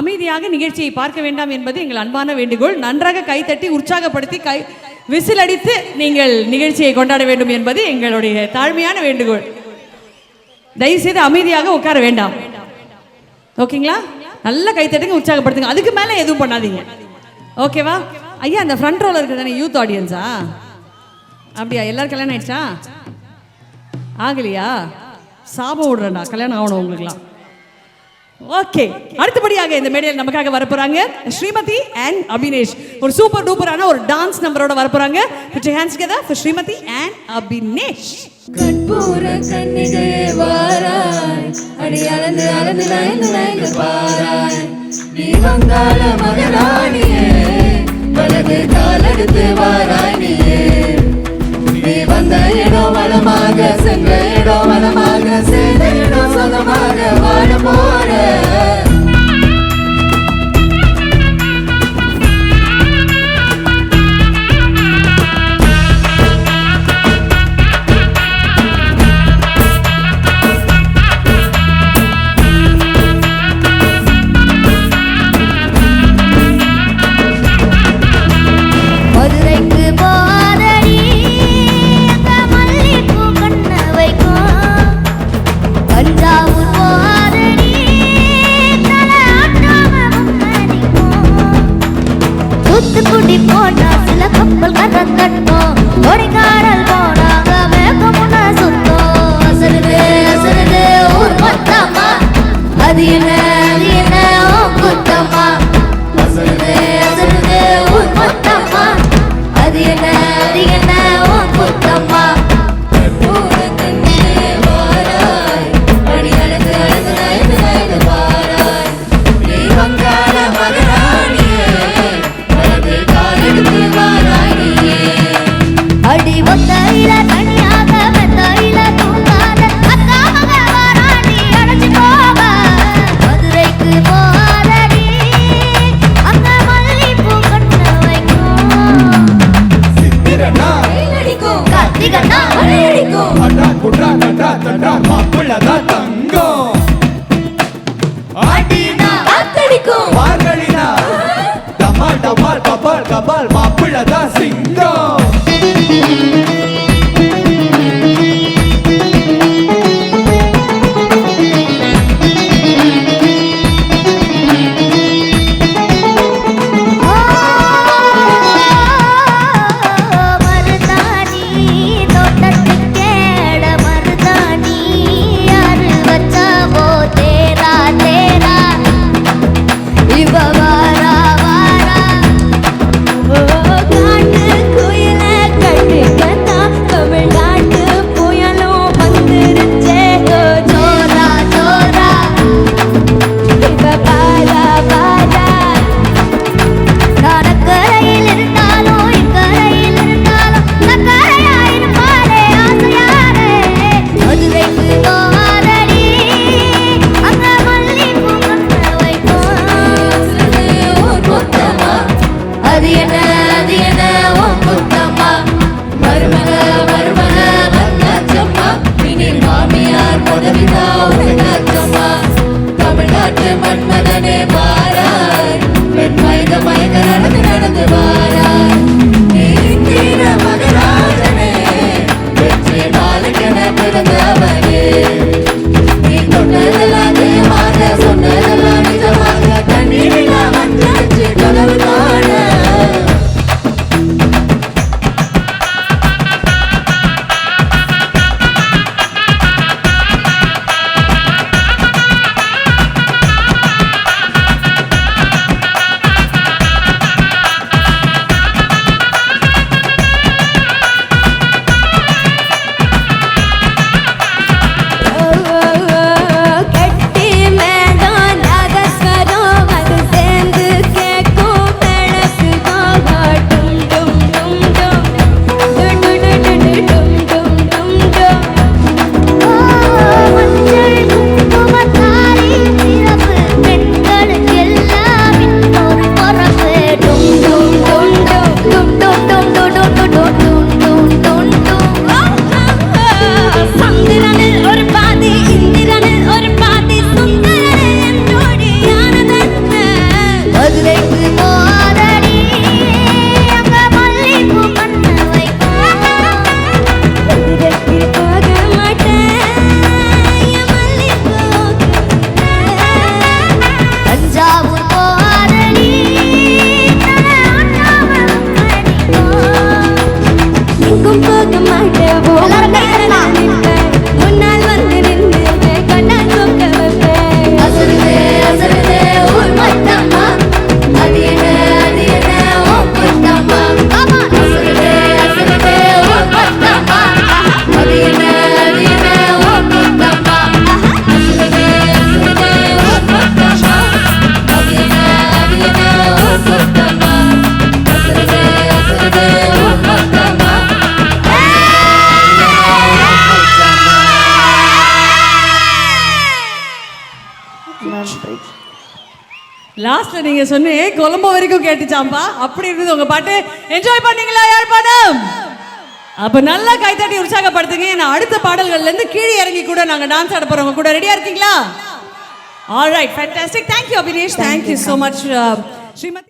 அமைதியாக நிகழ்ச்சியை பார்க்க வேண்டாம் என்பது எங்கள் அன்பான வேண்டுகோள். நன்றாக கைத்தட்டி உற்சாகப்படுத்தி கை விசில் அடித்து நீங்கள் நிகழ்ச்சியை கொண்டாட வேண்டும் என்பது எங்களுடைய தாழ்மையான வேண்டுகோள். தயவுசெய்து அமைதியாக உட்கார வேண்டாம். ஓகேங்களா? நல்லா கைத்தட்டுங்க உற்சாகப்படுத்துங்க. அதுக்கு மேலே எதுவும் பண்ணாதீங்க. ஓகேவா? ஐயா அந்த ஃப்ரண்ட் ரோல இருக்குது தானே யூத் ஆடியன்ஸா அப்படியா? எல்லாரும் கல்யாணம் ஆயிடுச்சா? ஆகலையா? சாபம் விடுறேன்டா. கல்யாணம் ஆகணும் உங்களுக்குலாம் ஓகே அடுத்தபடியாக இந்த மேடையில் நமக்காக வரப்போறாங்க ஸ்ரீமதி அண்ட் அபினேஷ் ஒரு சூப்பர் டூப்பரான ஒரு டான்ஸ் நம்பரோட வரப்போறாங்க. Put hands hands for Srimathi and Abinesh கற்பூர கண்ணிகே வாராய். அடி அளந்து அளந்து நயந்து நயந்து பாராய். நீ வங்காள மகராணியே வலது காலெடுத்து வா. கப்பல் கரை கட்டும் அடிக்கும். கார்த்திகனா அடிக்கும். அடா குடா கடா தடா மாப்பிள்ளதான் தங்கம். ஆடினா அத்தடிக்கும். மார்கழினா அது என்ன அது என்ன? ஓ புத்தம்மா. மருமக மருமக வந்தாச்சம்மா இனி மாமியார் உதவிதா உனக்காச்சம்மா தமிழ்நாட்டு மன்மதனே மா லாஸ்ட்ல நீங்க சொன்னே கொலம்போ வரைக்கும் கேட்டுச்சாம்பா. அப்படி இருந்தது உங்க பாட்டு. என்ஜாய் பண்ணீங்களா யார் பாடம்? அப்ப நல்லா கைத்தட்டி உற்சாகப்படுத்துங்க. நான் அடுத்த பாடல்கள்ல இருந்து கீழே இறங்கி கூட நாங்க டான்ஸ் ஆட போறோம் கூட ரெடியா இருக்கீங்களா? All right fantastic thank you Abinesh thank you so much Srimathi